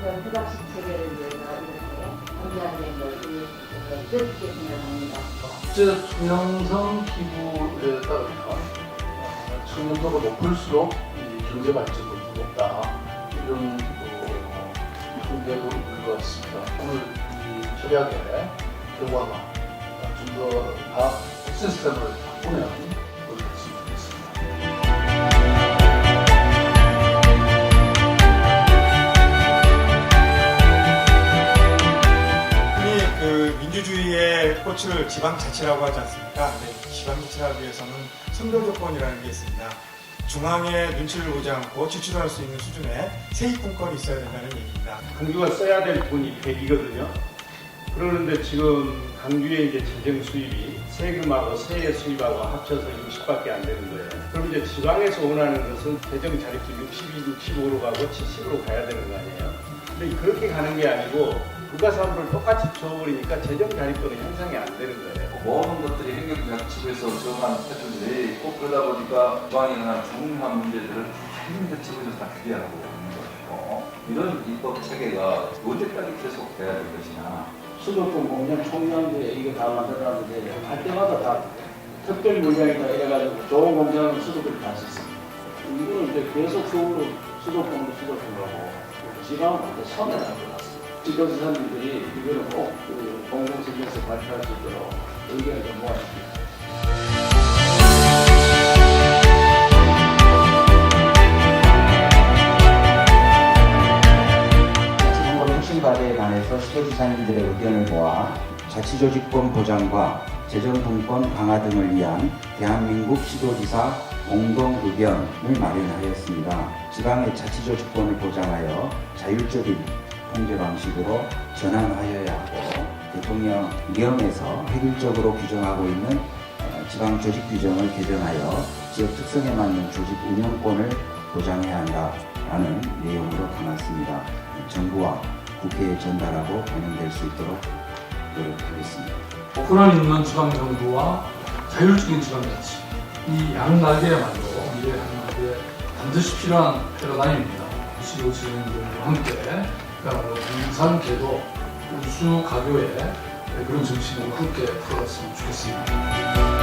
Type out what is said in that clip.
이런 후각식 체계를 위해서 이렇게 공개하는 것이 뜻있게 생각합니다. 실제 투명성 피부에 따르면 수명도가 높을수록 뭐 이 경제 발전도 무겁다 이런 통계도 있는 것 같습니다. 오늘 이 철학의 결과가 좀 더 다 시스템을 바꾸면 민주주의의 꽃을 지방자치라고 하지 않습니까? 근데 지방자치라기 위해서는 선거 조건이라는 게 있습니다. 중앙의 눈치를 보지 않고 지출할 수 있는 수준의 세입분권이 있어야 된다는 얘기입니다. 강주가 써야 될 돈이 100이거든요. 그러는데 지금 강주의 이제 재정 수입이 세금하고 세액 수입하고 합쳐서 60밖에 안 되는 거예요. 그럼 이제 지방에서 원하는 것은 재정 자립도 62, 65로 가고 70으로 가야 되는 거 아니에요? 근데 그렇게 가는 게 아니고 부가사업을 똑같이 줘버리니까 재정 자립도는 형성이 안 되는 거예요. 모든 것들이 행정약집에서 정한 패턴들이 꼭 그러다 보니까 지방에 관한 중요한 문제들을 행정약집에서 다 규제하고 있는 것이고 이런 입법 체계가 언제까지 계속 돼야 될 것이냐 수도권 공장 총량제 이거 다 만들어놨는데 할 때마다 다 특별 물량이다 이래가지고 좋은 공장은 수도권이 다수 있습니다. 이거는 이제 계속 수도로 수도권으로 수도권으로 지방은 완전 선회를 하고 났습니다. 지도지사님들이 이거를 꼭그 공공성에서 발표할 수 있도록 의견을 좀. 자치정권 혁신과제에 관해서 시도지사님들의 의견을 모아 자치조직권 보장과 재정분권 강화 등을 위한 대한민국 시도지사 공동 의견을 마련하였습니다. 지방의 자치조직권을 보장하여 자율적인 통제 방식으로 전환하여야 하고 대통령령에서 획일적으로 규정하고 있는 어, 지방 조직 규정을 개정하여 지역 특성에 맞는 조직 운영권을 보장해야 한다라는 내용으로 담았습니다. 정부와 국회에 전달하고 반영될 수 있도록 노력하겠습니다. 권한 있는 지방 정부와 자율적인 지방 자치 이 양날개야말로 미래 한날개 반드시 필요한 패러다임입니다. 시도 진행들과 함께 제도 우수 가교의 그런 정신으로 함께 풀어갔으면 좋겠습니다.